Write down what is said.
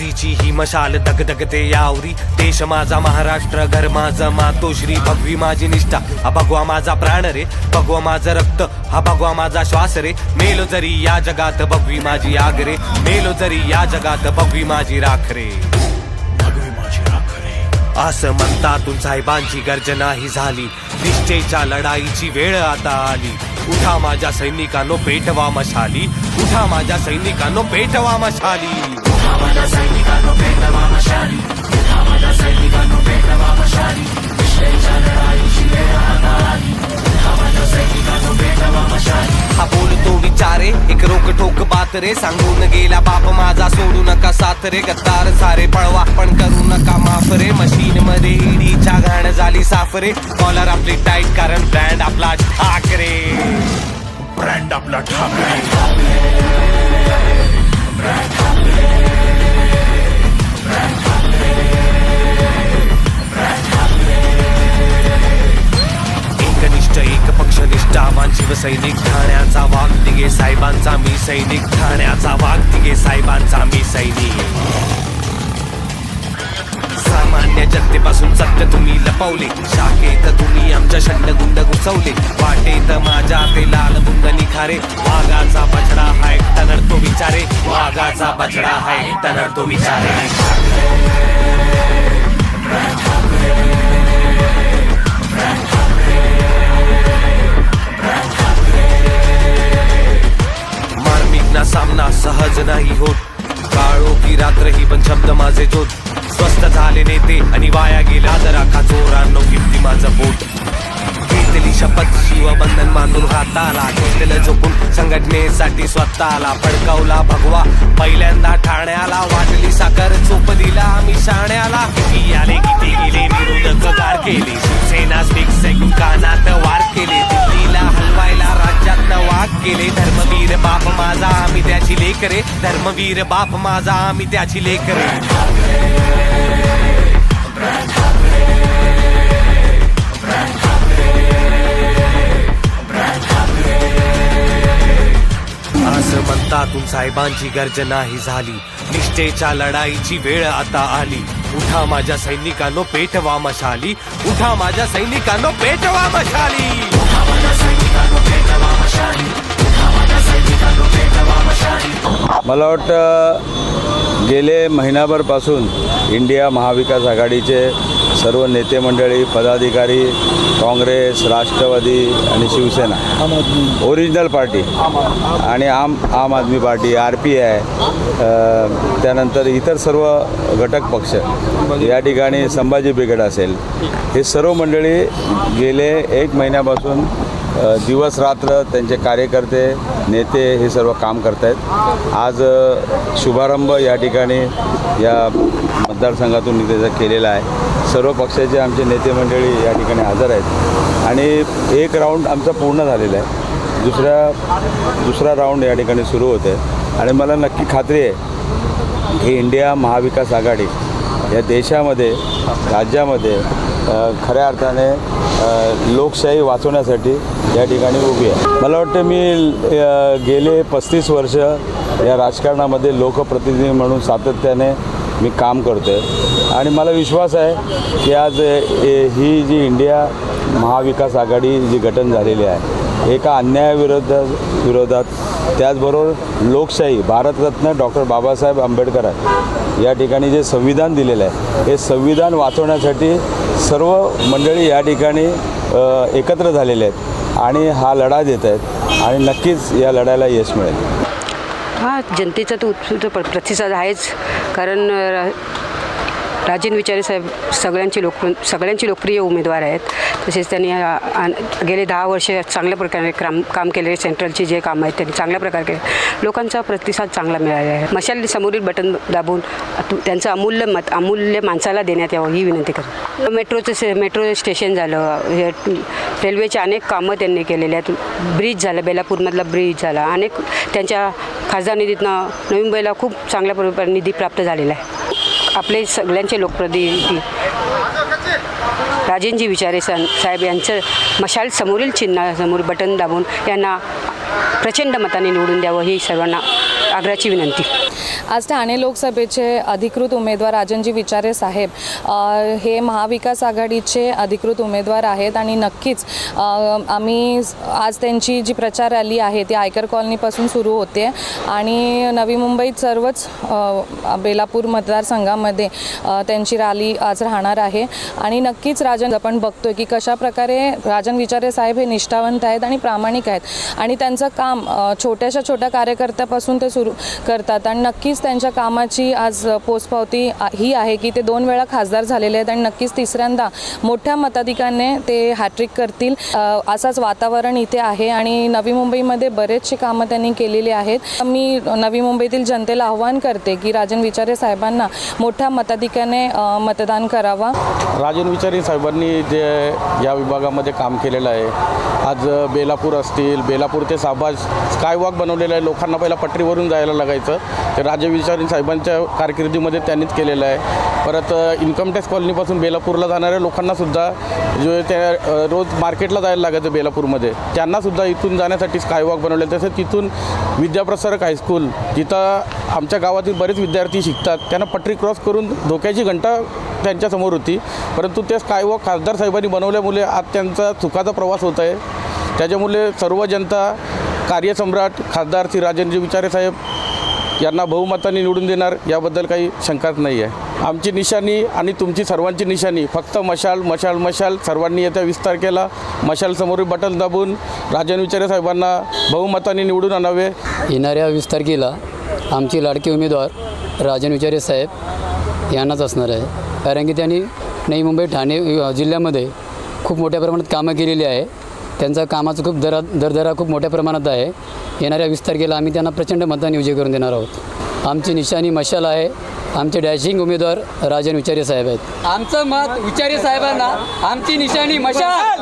क्रांतीची ही मशाल दगदगते यावरी. देश माझा महाराष्ट्र घर माझं मातोश्री. भगवी माझी निष्ठा हा भगवा माझा प्राण रे. भगवा माझं रक्त हा भगवा माझा श्वास रे. मेलो जरी या जगात भगवी माझी आग रे. मेलो जरी या जगात भगवी माझी राख रे. असं म्हणतातून साहेबांची गर्जना ही झाली. निश्चयच्या लढाईची वेळ आता आली उठा माझ्या सैनिकांनो पेटवा मशाली उठा माझ्या सैनिकांनो पेटवा मशाली हा बोलतो विचारे एक रोक ठोक रे सांगून गेला बाप माझा सोडू नका साथ रे गद्दार सारे पळवा पण करू नका माफ रे मशीन मध्ये ईडीच्या घाण झाली साफ रे कॉलर आपली टाईट कारण ब्रँड आपला ठाकरे ब्रँड आपला ठाकरे. ब्रँड पक्ष शिवसैनिक ठाण्याचा वाघ तिघे साहेबांचा मी सैनिक ठाण्याचा वाघ तिघे साहेबांचा मी सैनिक. सामान्य जनतेपासून सत्य तुम्ही लपवले. शाखेत तुम्ही आमच्या शंडगुंड घुसवले. वाटेत माझ्या ते लाल बुंद निखारे. वाघाचा बछडा हाय तनर तो विचारे वाघाचा बछडा हाय तनर तो विचारे माझे जोत. स्वस्त झाले नेते आणि वाया गेला जरा का चोरांनो किमती माझं बोट घेतली शपथ शिवबंधन बांधून हाताला घेतलं झोपून. संघटनेसाठी स्वतःला फडकावला भगवा. पहिल्यांदा ठाण्याला वाटली साखर चोप दिला आम्ही शाण्याला. किती आले किती गेले विरोधक गार केले. शिवसेना स्टिक कानात वार केले. राज्यात केले धर्मवीर बाप माझा आम्ही त्याची लेकरे. धर्मवीर बाप माझा आम्ही त्याची लेकरे. असं म्हणतातून साहेबांची गर्जना ही झाली. निष्ठेच्या लढाईची वेळ आता आली. उठा माझ्या सैनिकांनो पेटवा मशाली. उठा माझ्या सैनिकांनो पेटवा मशाली. मला वाटतं गेले महिनाभरपासून इंडिया महाविकास आघाडीचे सर्व नेते मंडळी पदाधिकारी काँग्रेस राष्ट्रवादी आणि शिवसेना ओरिजिनल पार्टी आणि Aam Aam Aadmi party R P I त्यानंतर इतर सर्व घटक पक्ष या ठिकाणी संभाजी ब्रिगेड असेल हे सर्व मंडळी गेले एक महिन्यापासून दिवस रात्र त्यांचे कार्यकर्ते नेते हे सर्व काम करत आहेत आज शुभारंभ या ठिकाणी या मतदारसंघातून त्याचा केलेला आहे. सर्व पक्षाचे आमचे नेते मंडळी या ठिकाणी हजर आहेत. आणि एक राऊंड आमचा पूर्ण झालेला आहे. दुसऱ्या दुसरा राऊंड या ठिकाणी सुरू होते आणि मला नक्की खात्री आहे की इंडिया महाविकास आघाडी या देशामध्ये राज्यामध्ये खऱ्या अर्थाने लोकशाही वाचवण्यासाठी या ठिकाणी उभी आहे. मला वाटतं मी गेले पस्तीस वर्ष या राजकारणामध्ये लोकप्रतिनिधी म्हणून सातत्याने मी काम करतो आहे आणि मला विश्वास आहे की आज ए, ही जी इंडिया महाविकास आघाडी जी गठन झालेली आहे एका अन्यायाविरोध विरोधात. त्याचबरोबर लोकशाही भारतरत्न डॉक्टर बाबासाहेब आंबेडकर आहे. या ठिकाणी जे संविधान दिलेलं आहे हे संविधान वाचवण्यासाठी सर्व मंडळी या ठिकाणी एकत्र झालेले आहेत आणि हा लढा देत आहेत आणि नक्कीच या लढ्याला यश मिळेल. हा जनतेचा तो उत्स्फूर्त प्र- प्रतिसाद आहेच. कारण अ, राजेंद्र विचारे साहेब सगळ्यांचे लोक सगळ्यांचे लोकप्रिय उमेदवार आहेत. तसेच त्यांनी गेले दहा वर्ष चांगल्या प्रकारे काम काम केले सेंट्रलचे जे काम आहेत त्यांनी चांगल्या प्रकारे केले. लोकांचा प्रतिसाद चांगला मिळाला आहे. मशाल समोरील बटन दाबून त्यांचं अमूल्य मत अमूल्य माणसाला देण्यात यावं ही विनंती करतो. मेट्रोचं से मेट्रो स्टेशन झालं रेल्वेचे अनेक कामं त्यांनी केलेले आहेत. ब्रिज झालं बेलापूरमधला ब्रिज झाला. अनेक त्यांच्या खासदार निधीतनं नवीन बैला खूप चांगल्या प्रकारे निधी प्राप्त झालेला आहे. आपले सगळ्यांचे लोकप्रतिनिधी. राजेंजी विचारे सन साहेब यांचं मशाल समोरील चिन्हासमोर बटन दाबून यांना प्रचंड मताने निवडून द्यावं ही सर्वांना आग्रहाची विनंती. आज ठाणे लोकसभेचे अधिकृत उमेदवार राजनजी विचारे साहेब हे महाविकास आघाडीचे अधिकृत उमेदवार आहेत आणि नक्कीच आम्ही आज त्यांची जी प्रचार रॅली आहे ती आयकर कॉलनीपासून सुरू होते आणि नवी मुंबईत सर्वच बेलापूर मतदारसंघामध्ये त्यांची रॅली आज राहणार आहे. आणि नक्कीच राजन आपण बघतोय की कशा प्रकारे राजन विचारे साहेब हे निष्ठावंत आहेत आणि प्रामाणिक आहेत. आणि त्यांचं काम छोट्याशा छोट्या कार्यकर्त्यापासून ते सुरू करतात. आणि नक्कीच त्यांच्या कामाची आज पोचपावती ही आहे की ते दोन वेळा खासदार झालेले आहेत आणि नक्कीच तिसऱ्यांदा मोठ्या मताधिकाने ते हॅट्रिक करतील. असाच वातावरण इथे आहे आणि नवी मुंबईमध्ये बरेचसे कामं त्यांनी केलेली आहेत. मी नवी मुंबईतील जनतेला आव्हान करते की राजन विचारे साहेबांना मोठ्या मताधिकाने मतदान करावा. राजन विचारी साहेबांनी जे या विभागामध्ये काम केलेलं आहे आज बेलापूर असतील बेलापूर ते साबाज स्कायवॉक बनवलेलं आहे लोकांना पहिला पटरीवरून जायला लागायचं. ते राजविचारी साहेबांच्या कारकिर्दीमध्ये त्यांनीच केलेलं आहे. परत इन्कम टॅक्स कॉलनीपासून बेलापूरला जाणाऱ्या लोकांनासुद्धा जो त्या रोज मार्केटला जायला लागायचं बेलापूरमध्ये. त्यांनासुद्धा इथून जाण्यासाठी स्कायवॉक बनवले तसेच तिथून विद्याप्रसारक हायस्कूल जिथं आमच्या गावातील बरेच विद्यार्थी शिकतात त्यांना पटरी क्रॉस करून धोक्याची घंटा त्यांच्यासमोर होती. परंतु ते स्कायवॉक खासदार साहेबांनी बनवल्यामुळे आज त्यांचा चुकाचा प्रवास होत आहे. त्याच्यामुळे सर्व जनता कार्यसम्राट खासदार श्री राजनजी विचारे साहेब यांना बहुमताने निवडून देणार याबद्दल काही शंकाच नाही आहे. आमची निशाणी आणि तुमची सर्वांची निशाणी फक्त मशाल मशाल मशाल सर्वांनी येत्या विस्तार केला मशालसमोरील बटन दाबून राजन विचारे साहेबांना बहुमताने निवडून आणावे. येणाऱ्या विस्तारकीला आमची लाडकी उमेदवार राजन विचारे साहेब यांनाच असणार आहे. कारण की त्यांनी नवी मुंबई ठाणे जिल्ह्यामध्ये खूप मोठ्या प्रमाणात कामं केलेली आहे. त्यांचा कामाचं खूप दरा दरदरा खूप मोठ्या प्रमाणात आहे. येणाऱ्या वीस तारखेला आम्ही त्यांना प्रचंड मतदान विजय करून देणार आहोत. आमची निशाणी मशाल आहे. आमचे डॅशिंग उमेदवार राजन विचारे साहेब आहेत. आमचं मत विचारे साहेबांना आमची निशाणी मशाल!